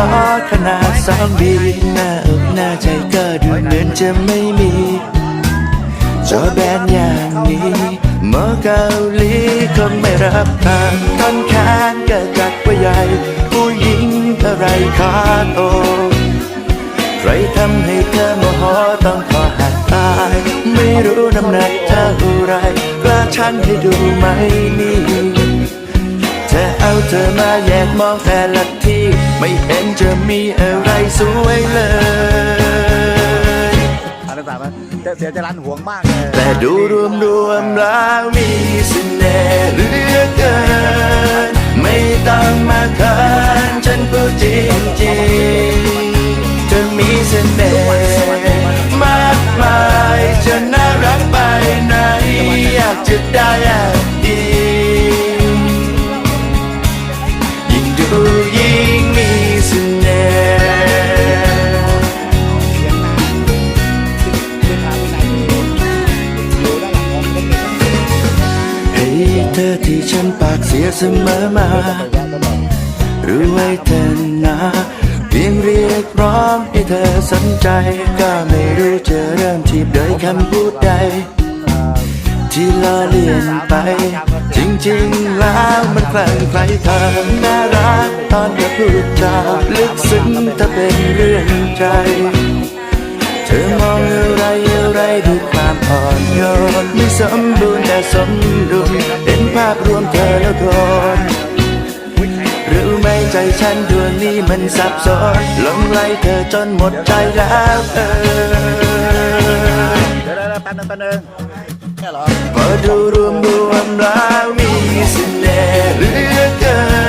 อขนาดสองบีหน้าอกหน้าใจก็ดูเหมือนจะไม่มีจอแบนอย่างนี้หมอเกาหลีคงไม่รับทางท่อนแขนก็จัดว่าใหญ่ผู้หญิงอะไรขาโตใครทำให้เธอโมโหต้องขอหักตาย ไม่รู้น้ำหนักเท่าไรกล้าชั่งให้ดูไหมนี่เธอเอาเธอมาแยกมองแต่ละที ไม่เห็นจะมีอะไรสวยเลยอะไรต่างๆเดี๋ยวเดี๋ยจะรันห่วงมากเลยแต่ดูรวมรวมแล้วมีเสน่ห์เหลือเกิน ไม่ต้องมาเขินฉันพูดจริงจริงๆเธอมีเสน่ห์มากมายจะน่ารักไปไหนอยากจะได้ สียเสมอมารู้ไว้เธอนะเพียงเรียกร้องให้เธอสนใจ ก็ไม่รู้จะเริ่มทีบโดยคำพูดใด ที่ล้อเลียนไป จริงๆแล้วมันคลั่งไคล้เธอน่ารักตอนเธอพูดจาลึกซึ้งถ้าเป็นเรื่องใจ ธอมองอะไรอะไรด้วยความอ่อนโยนไม่สมบูรณ์แต่สมดุลเห็นภาพรวมเธอแล้วทนรู้ไหมใจฉันดวงนี้มันสับสนหลงไหลเธอจนหมดใจแล้วเออเดี๋ยวๆแป๊บนึงแป๊บนึงเนี่ยเหรอพอดูรวมรวมแล้วมีเสน่ห์เหลือเกิน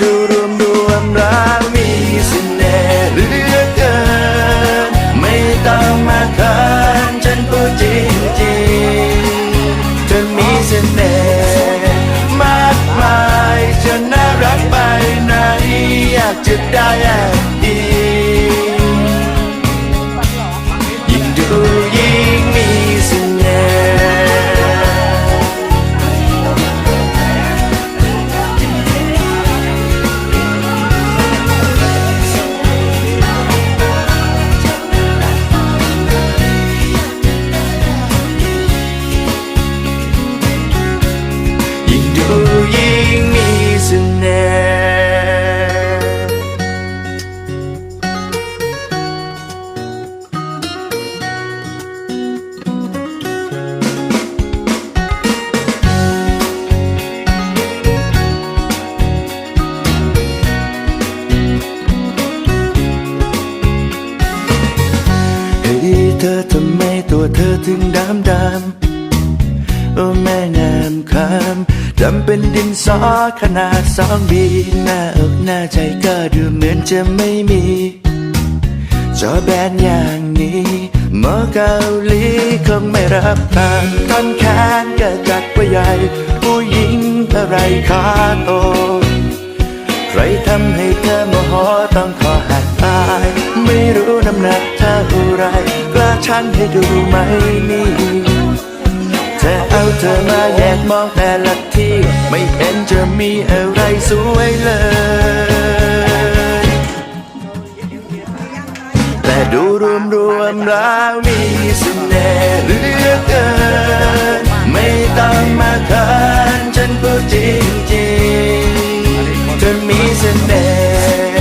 ดูรวมรวมๆแล้วมีเสน่ห์เหลือเกิน ไม่ต้องมาเขินฉันพูดจริงจริงเธอมีเสน่ห์มากมายฉันน่ารักไปไหนอยากจะได้แอบดี เป็นดินสอขนาดสองบีหน้าอกหน้าใจก็ดูเหมือนจะไม่มี จอแบนอย่างนี้หมอเกาหลีคงไม่รับทางท่อนแขนก็จัดว่าใหญ่ ผู้หญิงอะไรขาโต ใครทำให้เธอโมโหต้องขอหักตาย ไม่รู้น้ำหนักเท่าไรกล้าชั่งให้ดูไหมนี่ แต่เอาเธอมาแยกมองแต่ละที่ ไม่เห็นจะมีอะไรสวยเลย แต่ดูรวมรวมแล้วมีเสน่ห์เหลือเกิน ไม่ต้องมาคันฉันพูดจริงจริงเธอมีเสน่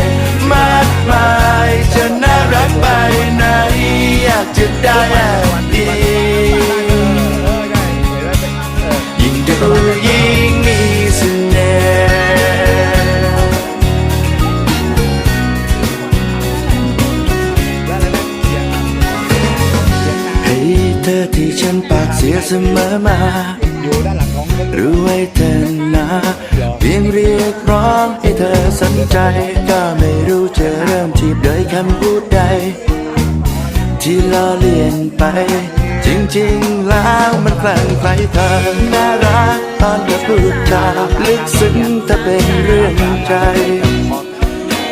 ห์มากมายจะน่ารักไปไหนอยากจะได้ดี ยิ่งมีเสน่ห์ให้เธอที่ฉันปากเสียเสมอมารู้ไว้เธอนะเพียงเรียกร้องให้เธอสนใจ ก็ไม่รู้จะเริ่มจีบโดยคำพูดใด ที่ล้อเลียนไป จริงๆแล้วมันคลั่งไคล้เธอน่ารักตอนเธอพูดจาลึกซึ้งถ้าเป็นเรื่องใจ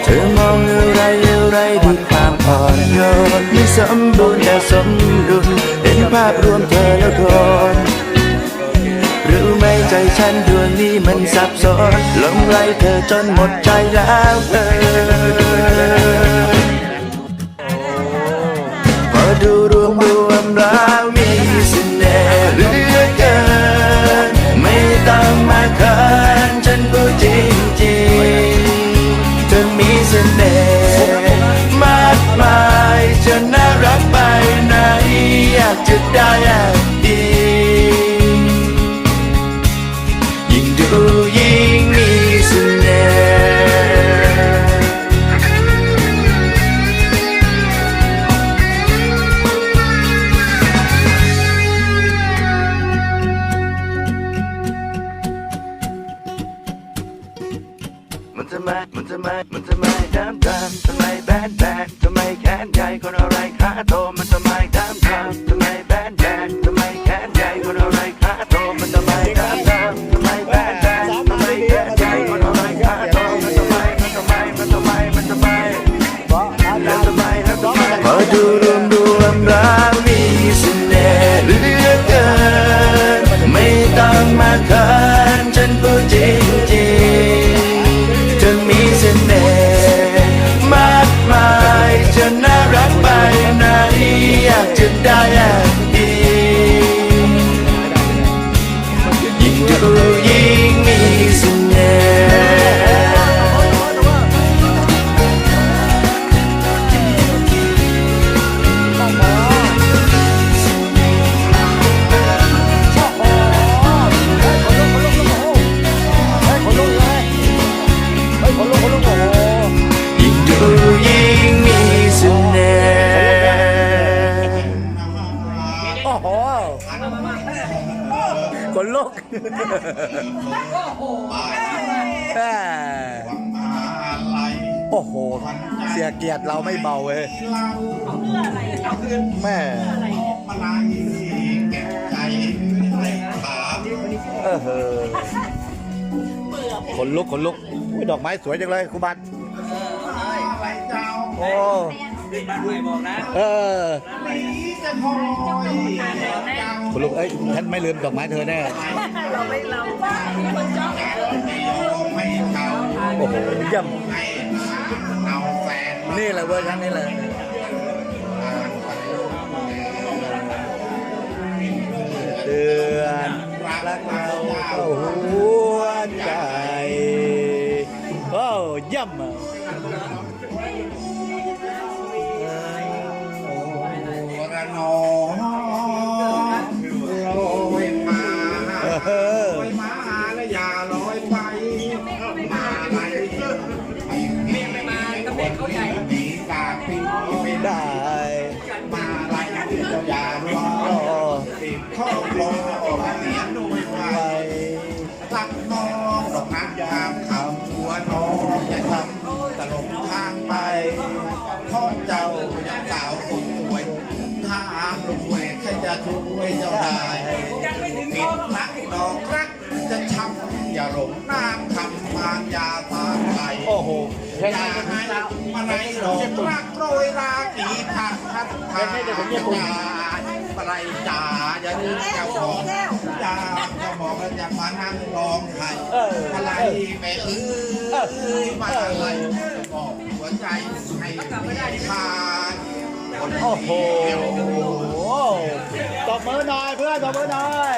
เธอมองอะไรอะไรด้วยความอ่อนโยนไม่สมบูรณ์แต่สมดุลเห็นภาพรวมเธอแล้วทนรู้ไหมใจฉันดวงนี้มันสับสนหลงไหลเธอจนหมดใจแล้วเธอ พ ทำไม มันทำไม มันทำไมดำดำทำไมแบนแบนทำไมแขนใหญ่คนอะไรขาโต มันทำไมดำดำทำไมแบนแบนทำไมแขนใหญ่คนอะไรขาโต มันทำไมดำดำทำไมแบนแบนทำไมแขนใหญ่คนอะไรขาโต มันทำไม มันทำไม มันทำไม มันทำไมแล้วทำไมแล้วทำไมพอดูรวมรวมแล้วมีเสน่ห์เหลือเกินไม่ต้อง แม่โอ้โห เสียเกียรติเราไม่เบาเว้ยแม่เออเฮอคนลุกคนลุกอุ๊ยดอกไม้สวยจังเลยครูบัตโอ้ เออคุณลุกเอ้ยท่านไม่ลืมดอกไม้เธอแน่โอ้โหเยี่ยมนี่แหละเวอร์ชันนี้แหละ วยเจ้าได้ปิดนักดอกรักจะช้ำอย่าหลงน้ำคำมารยาทางไทยโอ้โหเพลงอย่านี้ให้มาไหนหลงรักโรยรากีทักทักทายอะไรจ๋าอย่าลืมเจ้าของอย่าจะบอกว่าจะมานั่งร้องไห้อะไรแม่เอ้ยมาอะไรบอกหัวใจให้ทานโอ้โห ตบมือหน่อยเพื่อนตบมือหน่อย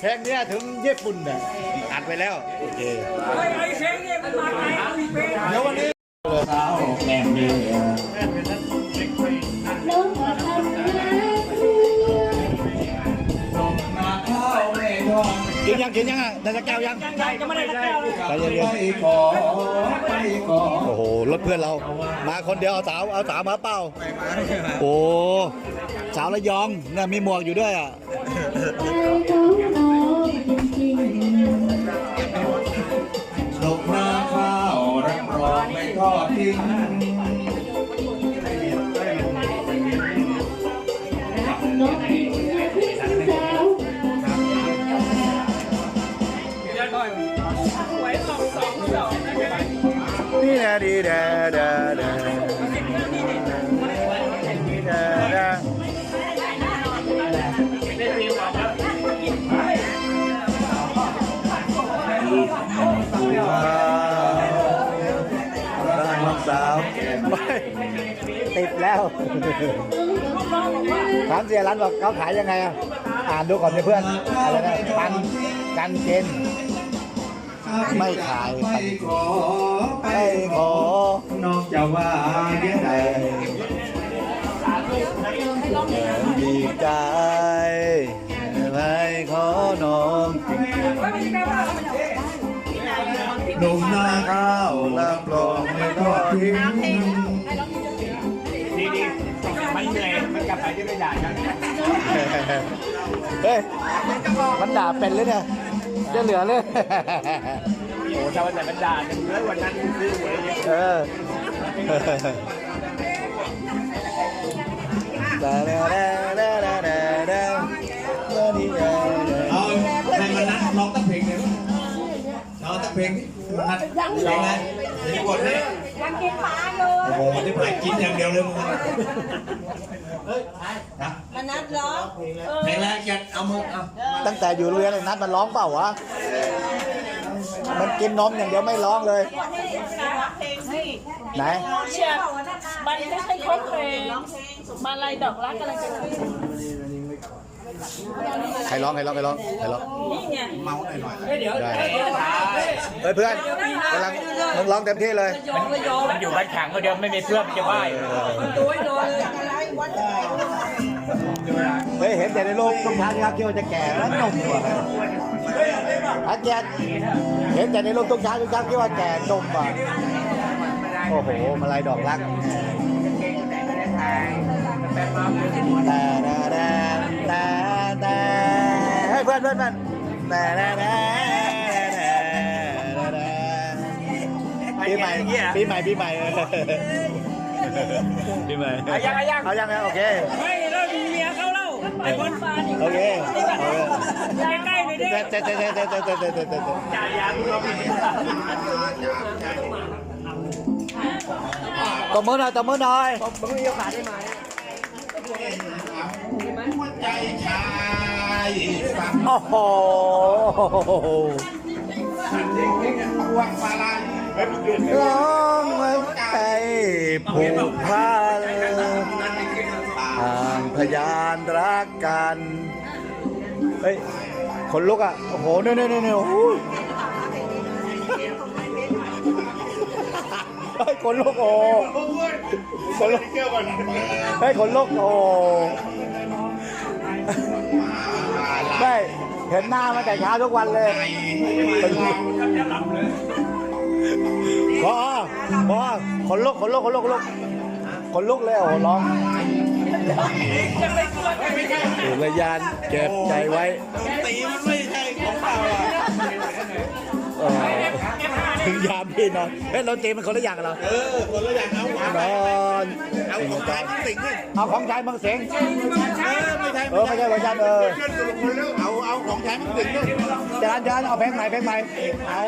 เพลงเนี้ยถึงญี่ปุ่นน่ะอัดไปแล้วโอเคเดี๋ยววันนี้น้องขอทำง กินยังกินยังอะได้สักแก้วยังยังไม่ได้สักแก้วเลยใจเย็นไปขอไปขอๆโอ้โหรถเพื่อนเรา มาคนเดียวเอาสาวเอาสาวมาเปล่าโอ้สาวระยองน่ะมีหมวกอยู่ด้วยอะดอกนาข้าวรับรองไม่ทอดทิ้ง แล้วถามเสียร้านบอกเขาขายยังไงอะอ่านดูก่อนเพื่อนอะไรนะปันกันเกณฑ์ไม่ขายไปขอไปไม่ขอนอกจากว่าเดี๋ยวใดดีใจ มันกลับไปจะไม่ด่ากันเฮ้ย มันด่าเป็นเลยเนี่ยจะเหลือเลย โอ้ถ้าวันไหนมันด่าจะเหนื่อยวันนั้นซื้อหวยเยอะเออดาดาดาดาดาดาดาดีดาเอาให้มันนัดร้องตั้งเพลงเลยร้องตั้งเพลงนี่มันนัดเพลงอะไรเดี๋ยวจะกดให้ยังกินปลาอยู่โอ้โหมันจะไปกินอย่างเดียวเลยมึง นะมันนัดเหรอเพลงอะไรแกเอามือเอาตั้งแต่อยู่โรงเรียนเลยนัดมันร้องเปล่าวะ มันกินนมอย่างเดียวไม่ร้องเลย ไหนเชียร์มันไม่ใช่ครบเพลงมาลายดอกรักอะไรกันขึ้นใครร้องใครร้องใครร้องใครร้องนี่ไงเมาหน่อยหน่อยเดี๋ยวได้เฮ้ยเพื่อนกำลังมึงร้องเต็มที่เลยโยงเลยโยงมันอยู่บ้านขังคนเดียวไม่มีเพื่อนมันจะบ้าโดยโดยเฮ้ย เห็นแต่ในโลกทุกท่านที่เขาคิดว่าจะแก่แล้วหนุ่มกว่าอาจารย์เห็นแต่ในโลกทุกท่านทุกท่านคิดว่าแก่หนุ่มกว่าโอ้โหมาลายดอกรักแต่แต่แต่แต่แต่ให้เพื่อนเพื่อนเพื่อนแต่แต่แต่ปีใหม่ปีใหม่ปีใหม่ปีใหม่อายังอายังเอายังโอเค ไอ้คนฟ้าดิโอเคใกล้ๆหน่อยดิเต้เต้เต้เต้เต้เต้เต้เต้เต้เต้จ่ายยาเราไม่ตบมือหน่อยตบมือหน่อยหัวใจชายโอ้โหสั่นเด็กๆพวงมาลัยร้องไว้ใจผูกพันห่าง พยานรักกันเฮ้ยคนลุกอะ โอ้โหเนี่ยเนี่ยเนี่ยโอ้โหเฮ้ยคนลุกโอ้คนลุกเฮ้ยคนลุกโอ้ได้เห็นหน้ามาแต่เช้าทุกวันเลยพอพอคนลุกคนลุกคนลุกคนลุกคนลุกเลยโอ้ร้อง สุรยานเก็บใจไว้ ตีมันไม่ใช่ของเปล่าอะเออถึงยามพี่นอนเฮ้ยเราตีมันคนละอย่างกันเหรอเออคนละอย่างเอาหวานนอนเอาของชายมันสิงนี่เอาของชายมังเสียงเออไม่ใช่เออไม่ใช่เวอร์ชันเออเอาเอาของชายมันสิงนี่จานจานเอาเพลงใหม่เพลงใหม่เอา